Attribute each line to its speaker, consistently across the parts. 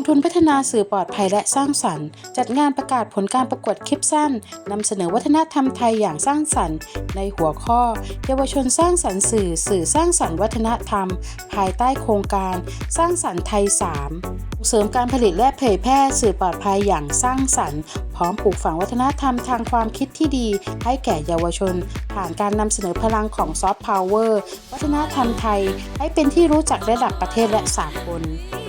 Speaker 1: องทุนพัฒนาสื่อปลอดภัยและสร้างสรรค์ จัดงานประกาศผลการประกวดคลิปสั้นนำเสนอวัฒนธรรมไทยอย่างสร้างสรรค์ ในหัวข้อ เยาวชนสร้างสรรค์สื่อสื่อสร้างสรรค์วัฒนธรรม ภายใต้โครงการ สร้างสรรค์ไทย3ส่งเสริมการผลิตและเผยแพร่สื่อปลอดภัยอย่างสร้างสรรค์ พร้อมปลูกฝังวัฒนธรรมทางความคิดที่ดี ให้แก่เยาวชน ผ่านการนำเสนอพลังของซอฟต์พาวเวอร์วัฒนธรรมไทย ให้เป็นที่รู้จักระดับประเทศและสากล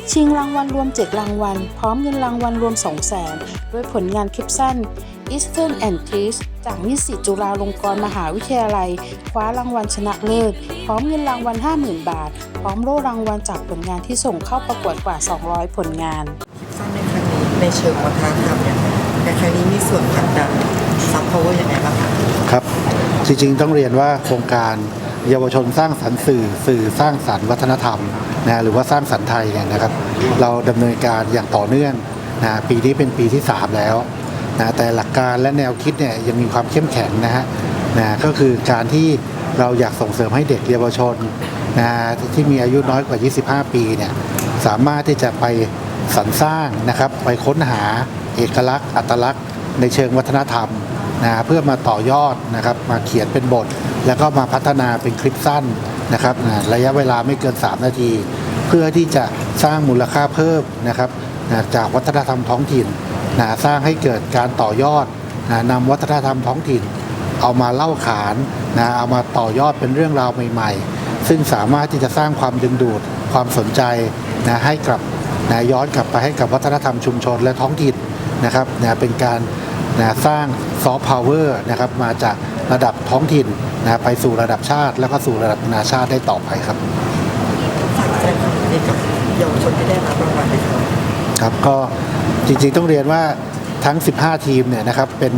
Speaker 1: ชิงรางวัลรวม 7 รางวัล พร้อมเงินรางวัลรวม 2 0 0แสนด้วยผลงานคลิปสั้น Eastern and t e a s จากนิสิตจุฬาลงกรณ์มหาวิทยาลัย คว้ารางวัลชนะเลิศ พร้อมเงินรางวัล 50,000 บาท พร้อมโล่รางวัลจากผลงานที่ส่งเข้าประกวดกว่า 200 ผลงาน
Speaker 2: สั้นในครั้งนี้ในเชิงวัฒนธรรมเนี่ยในครั้งนี้มีส่วนผลักดันซับพาวเวอร์ยังไงบ้างคะ
Speaker 3: ครับจริงๆต้องเรียนว่าโครงการเยาวชนสร้างสรรค์สื่อ สื่อสร้างสรรค์วัฒนธรรม นะหรือว่าสร้างสรรค์ไทยเนี่ยนะครับ เราดำเนินการอย่างต่อเนื่องนะปีนี้เป็นปีที่ 3 แล้วนะแต่หลักการและแนวคิดเนี่ยยังมีความเข้มแข็งนะฮะนะก็คือการที่เราอยากส่งเสริมให้เด็กเยาวชนนะที่มีอายุน้อยกว่า 25 ปีเนี่ยสามารถที่จะไปสรรสร้างนะครับ ไปค้นหาเอกลักษณ์ อัตลักษณ์ ในเชิงวัฒนธรรมนะเพื่อมาต่อยอดนะครับมาเขียนเป็นบท แล้วก็มาพัฒนาเป็นคลิปสั้น นะครับนะระยะเวลาไม่เกิน 3 นาที เพื่อที่จะสร้างมูลค่าเพิ่มนะครับนะจากวัฒนธรรมท้องถิ่นนะสร้างให้เกิดการต่อยอดนะนำวัฒนธรรมท้องถิ่น เอามาเล่าขานนะเอามาต่อยอดเป็นเรื่องราวใหม่ ๆ ซึ่งสามารถที่จะสร้างความดึงดูดความสนใจนะให้กลับนะย้อนกลับไปให้กับวัฒนธรรมชุมชนและท้องถิ่นนะครับนะเป็นการนะสร้างซอฟต์พาวเวอร์นะครับมาจากระดับท้องถิ่นนะไปสู่ระดับชาติ แล้วก็สู่ระดับนานาชาติได้ต่อไปครับ
Speaker 2: ฝากแสดงความยินดีกับเยาวชนที่ได้รับรางวัลด้วยครับ
Speaker 3: ครับก็จริงๆต้องเรียนว่าทั้ง 15 ทีมเนี่ยนะครับเป็น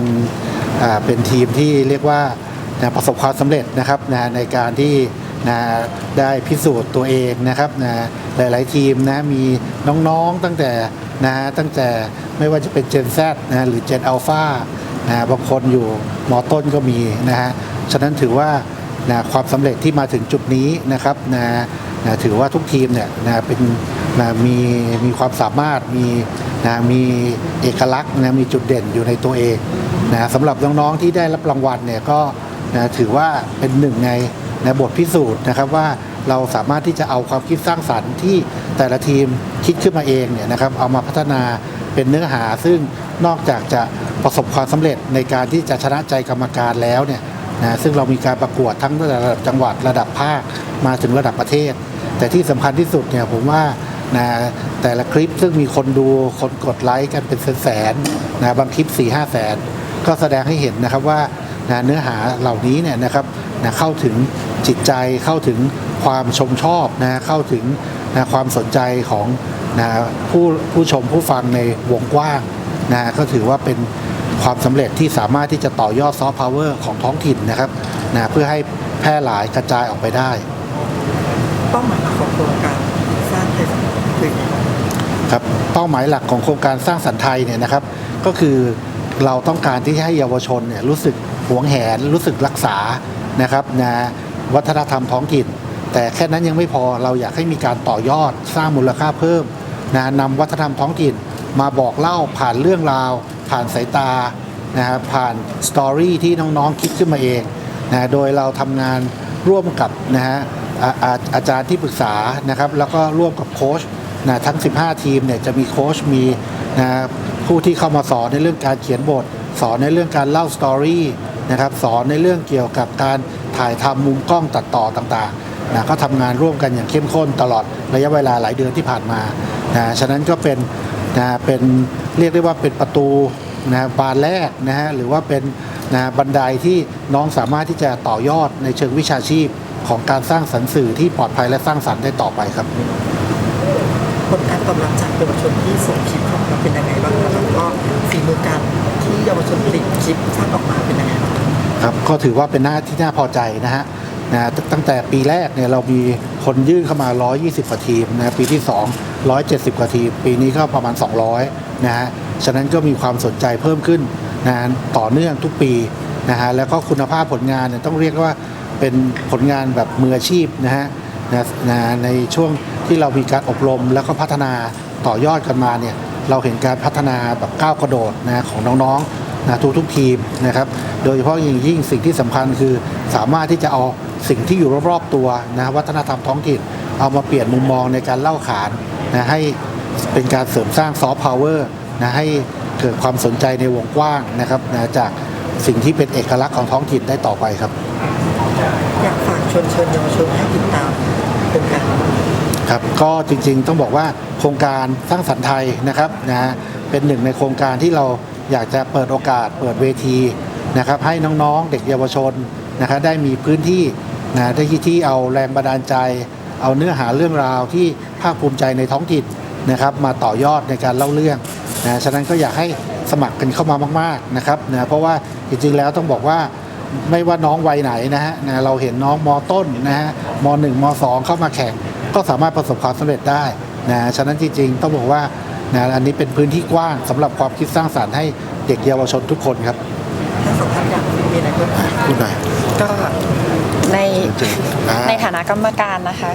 Speaker 3: อ่าเป็นทีมที่เรียกว่านะประสบความสำเร็จนะครับนะในการที่นะได้พิสูจน์ตัวเองนะครับนะหลายๆทีมนะมีน้องๆตั้งแต่นะตั้งแต่ไม่ว่าจะเป็น Gen Z นะหรือ Gen Alpha นะบางคนอยู่มอต้นก็มีนะฮะฉะนั้นถือว่านะความสำเร็จที่มาถึงจุดนี้นะครับนะนะถือว่าทุกทีมเนี่ยนะเป็นนะมีมีความสามารถมีนะมีเอกลักษณ์นะมีจุดเด่นอยู่ในตัวเองนะสำหรับน้องๆที่ได้รับรางวัลเนี่ยก็นะถือว่าเป็นหนึ่งในในบทพิสูจน์นะครับว่าเราสามารถที่จะเอาความคิดสร้างสรรค์ที่แต่ละทีมคิดขึ้นมาเองเนี่ยนะครับเอามาพัฒนาเป็นเนื้อหาซึ่ง นอกจากจะประสบความสำเร็จในการที่จะชนะใจกรรมการแล้วเนี่ยนะซึ่งเรามีการประกวดทั้งระดับจังหวัดระดับภาคมาถึงระดับประเทศ แต่ที่สำคัญที่สุดเนี่ยผมว่านะแต่ละคลิปซึ่งมีคนดูคนกดไลค์กันเป็นแสนๆนะบางคลิป4ี่ห้าแสน ก็แสดงให้เห็นนะครับว่านะเนื้อหาเหล่านี้เนี่ยนะครับนะเข้าถึงจิตใจเข้าถึงความชมชอบนะเข้าถึงนะความสนใจของนะผู้ผู้ชมผู้ฟังในวงกว้าง นะก็ถือว่าเป็นความสำเร็จที่สามารถที่จะต่อยอดซอฟต์พาวเวอร์ของท้องถิ่นนะครับนะเพื่อให้แพร่หลายกระจายออกไปได้
Speaker 2: เป้าหมายของโครงการสร้างไทยคือยังไงบ้าง
Speaker 3: ครับเป้าหมายหลักของโครงการสร้างสรรค์ไทยเนี่ยนะครับก็คือเราต้องการที่ให้เยาวชนเนี่ยรู้สึกหวงแหน รู้สึกรักษานะครับนะวัฒนธรรมท้องถิ่น แต่แค่นั้นยังไม่พอเราอยากให้มีการต่อยอดสร้างมูลค่าเพิ่มนะนำวัฒนธรรมท้องถิ่น มาบอกเล่าผ่านเรื่องราว ผ่านสายตานะครับผ่านสตอรี่ที่น้องๆคิดขึ้นมาเองนะโดยเราทำงานร่วมกับนะฮะอาอาจารย์ที่ปรึกษานะครับ แล้วก็ร่วมกับโค้ชนะทั้ง 15 ทีมเนี่ยจะมีโค้ชมีนะผู้ที่เข้ามาสอนในเรื่องการเขียนบท สอนในเรื่องการเล่าสตอรี่นะครับสอนในเรื่องเกี่ยวกับการถ่ายทำมุมกล้องตัดต่อต่างๆนะก็ทำงานร่วมกันอย่างเข้มข้นตลอดระยะเวลาหลายเดือนที่ผ่านมานะฉะนั้นก็เป็น นะเป็นเรียกได้ว่าเป็นประตูนะบานแรกนะฮะหรือว่าเป็นนะบันไดที่น้องสามารถที่จะต่อยอดในเชิงวิชาชีพของการสร้างสรรค์สื่อที่ปลอดภัยและสร้างสรรค์ได้ต่อไปครับ
Speaker 2: ผลการตอบรับจากเยาวชนที่ส่งคลิปเข้ามาเป็นยังไงบ้างครับแล้วก็ฝีมือการที่เยาวชนผลิตคลิปสร้างออกมาเป็นยังไงบ้าง
Speaker 3: ครับก็ถือว่าเป็นหน้าที่น่าพอใจนะฮะนะตตั้งแต่ปีแรกเนี่ยเรามี คนยื่นเข้ามา 120 กว่าทีมนะปีที่ 2 170 กว่าทีม ปีนี้ก็ประมาณ 200 นะฮะ ฉะนั้นก็มีความสนใจเพิ่มขึ้นนะต่อเนื่องทุกปีนะฮะ แล้วก็คุณภาพผลงานเนี่ยต้องเรียกว่าเป็นผลงานแบบมืออาชีพนะฮะนะนะในช่วงที่เรามีการอบรมแล้วก็พัฒนาต่อยอดกันมาเนี่ยเราเห็นการพัฒนาแบบก้าวกระโดดนะของน้องๆนะทุกๆทีมนะครับ โดยเฉพาะยิ่งยิ่งสิ่งที่สำคัญคือสามารถที่จะเอา สิ่งที่อยู่รอบๆตัวนะวัฒนธรรมท้องถิ่น เอามาเปลี่ยนมุมมองในการเล่าขานนะให้เป็นการเสริมสร้างซอฟต์พาวเวอร์นะให้เกิดความสนใจในวงกว้างนะครับนะจากสิ่งที่เป็นเอกลักษณ์ของท้องถิ่นได้ต่อไปครับ
Speaker 2: อยากฝากชวนเชิญเยาวชนให้ติดตามโครงการ
Speaker 3: ครับก็จริงๆต้องบอกว่าโครงการสร้างสรรค์ไทยนะครับนะเป็นหนึ่งในโครงการที่เราอยากจะเปิดโอกาสเปิดเวทีนะครับให้น้องๆเด็กเยาวชนนะครับได้มีพื้นที่ นะที่ที่เอาแรงบันดาลใจ เอาเนื้อหาเรื่องราวที่ภาคภูมิใจในท้องถิ่นนะครับมาต่อยอดในการเล่าเรื่องนะฉะนั้นก็อยากให้สมัครกันเข้ามามากๆนะครับนะเพราะว่าจริงๆแล้วต้องบอกว่าไม่ว่าน้องวัยไหนนะฮะนะเราเห็นน้องมต้นนะฮะมหนึ่งมสองเข้ามาแข่งก็สามารถประสบความสำเร็จได้นะฉะนั้นจริงๆต้องบอกว่านะอันนี้เป็นพื้นที่กว้างสำหรับความคิดสร้างสรรค์ให้เด็กเยาวชนทุกคนครับ
Speaker 2: ทั้งสองท่านอยากมีอะไรเพิ่มเติม
Speaker 3: คุณหน่อย
Speaker 4: ก็ ใน
Speaker 3: อ่า
Speaker 4: ในฐานะกรรมการนะคะ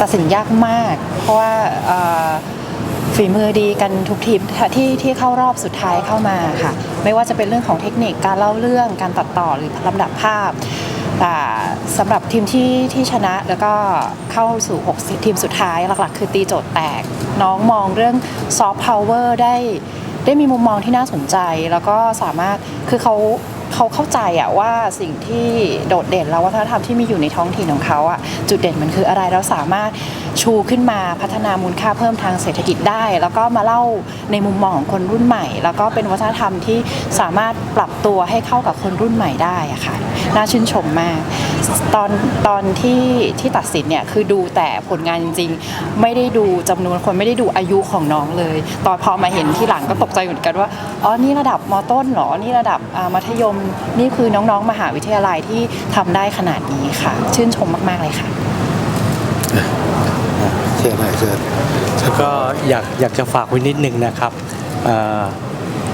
Speaker 4: ตัดสินยากมาก เพราะว่าเอ่อฝีมือดีกันทุกทีมที่ที่เข้ารอบสุดท้ายเข้ามาค่ะ ไม่ว่าจะเป็นเรื่องของเทคนิคการเล่าเรื่องการตัดต่อหรือลำดับภาพแต่สำหรับทีมที่ที่ชนะแล้วก็เข้าสู่ 6 ทีมสุดท้ายหลักๆ คือตีโจทย์แตก น้องมองเรื่องซอฟต์พาวเวอร์ได้ได้มีมุมมองที่น่าสนใจ แล้วก็สามารถคือเขา เขาเข้าใจอะว่าสิ่งที่โดดเด่นแล้ววัฒนธรรมที่มีอยู่ในท้องถิ่นของเขาอะจุดเด่นมันคืออะไรเราสามารถชูขึ้นมาพัฒนามูลค่าเพิ่มทางเศรษฐกิจได้ แล้วก็มาเล่าในมุมมองของคนรุ่นใหม่ แล้วก็เป็นวัฒนธรรมที่สามารถปรับตัวให้เข้ากับคนรุ่นใหม่ได้อะค่ะน่าชื่นชมมาก ตอนตอนที่ที่ตัดสินเนี่ยคือดูแต่ผลงานจริง ๆ ไม่ได้ดูจำนวนคนไม่ได้ดูอายุของน้องเลย ตอนพอมาเห็นที่หลังก็ตกใจเหมือนกันว่าอ๋อนี่ระดับมต้นเหรอนี่ระดับมัธยมนี่คือน้องๆ มหาวิทยาลัยที่ทำได้ขนาดนี้ค่ะ ชื่นชมมาก ๆ เลยค่ะ
Speaker 3: เชิญหน่อยเชิญ
Speaker 5: แล้วก็อยากอยากจะฝากไว้นิดนึงนะครับเอ่อ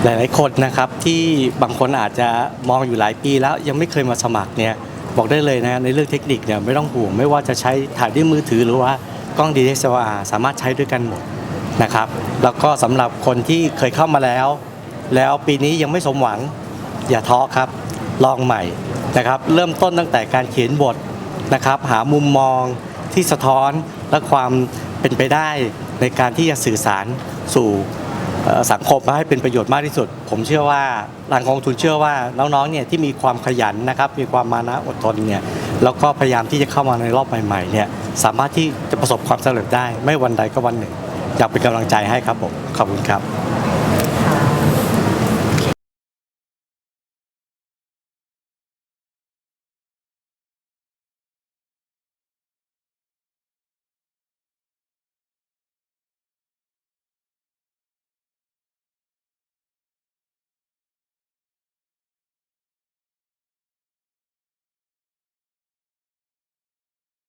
Speaker 5: หลายๆคนนะครับที่บางคนอาจจะมองอยู่หลายปีแล้วยังไม่เคยมาสมัครเนี่ยบอกได้เลยนะในเรื่องเทคนิคเนี่ยไม่ต้องห่วงไม่ว่าจะใช้ถ่ายด้วยมือถือหรือว่ากล้อง DSLR สามารถใช้ด้วยกันหมดนะครับ แล้วก็สำหรับคนที่เคยเข้ามาแล้ว แล้วปีนี้ยังไม่สมหวัง อย่าท้อครับลองใหม่นะครับ เริ่มต้นตั้งแต่การเขียนบทนะครับ หามุมมองที่สะท้อนและความเป็นไปได้ในการที่จะสื่อสารสู่สังคมให้เป็นประโยชน์มากที่สุด ผมเชื่อว่าหลังกองทุนเชื่อว่าน้องๆเนี่ยที่มีความขยันนะครับ มีความมานะอดทนเนี่ยแล้วก็พยายามที่จะเข้ามาในรอบใหม่ๆเนี่ยสามารถที่จะประสบความสำเร็จได้ไม่วันใดก็วันหนึ่ง อยากเป็นกำลังใจให้ครับผมขอบคุณครับ